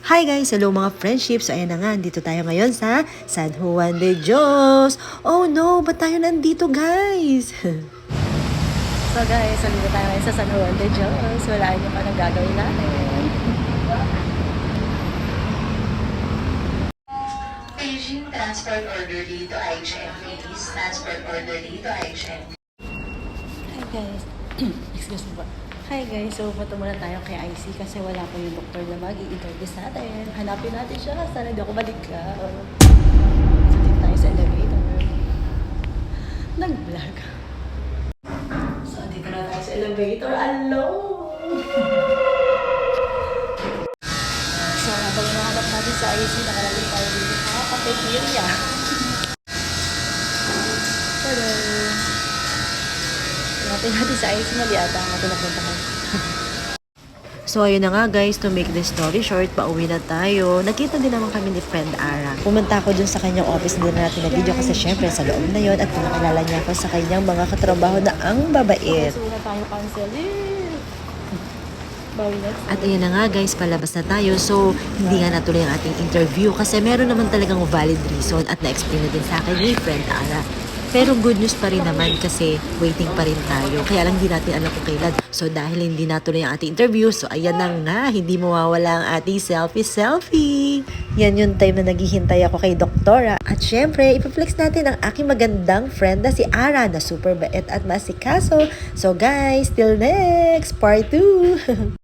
Hi guys! Hello mga friendships! So ayan na nga, dito tayo ngayon sa San Juan de Dios. Oh no! Ba't tayo nandito guys? So guys, nandito tayo ngayon sa San Juan de Dios. Wala niyo pa nang gagawin natin. Beijing transport order dito IHM please. Transport order dito IHM. Hi guys. Excuse me po. Hi guys, so punta muna tayo kay IC kasi wala pa yung doktor na mag-i-interview sa atin. Hanapin natin siya. Sana hindi ako balikan. So dito tayo sa elevator. Nag-vlog. So dito na tayo sa elevator. Alone! so habang hinahanap natin sa IC, nakalagay tayo dito sa cafeteria. Hello! Natin natin sa IC mali ata ang ating napuntahan. So ayun na nga guys, to make the story short, pauwi na tayo. Nakita din naman kami ni friend Ara. Pumunta ako dun sa kanyang office din natin na video kasi syempre sa loob na yon at pinakilala niya ako sa kanyang mga katrabaho na ang babait. So na tayo next. At ayan na nga guys, palabas na tayo. So, hindi nga natuloy ang ating interview kasi meron naman talagang valid reason at na-explain na din sa akin ni friend Ara. Pero good news pa rin naman kasi waiting pa rin tayo. Kaya lang hindi natin alam kung kailan. So dahil hindi natuloy ang ating interview, so ayan na nga, hindi mawawala ang ating selfie-selfie. Yan yung time na naghihintay ako kay Doktora. At syempre, ipiflex natin ang aking magandang friend na si Ara na super bait at masikaso. So guys, till next, part 2!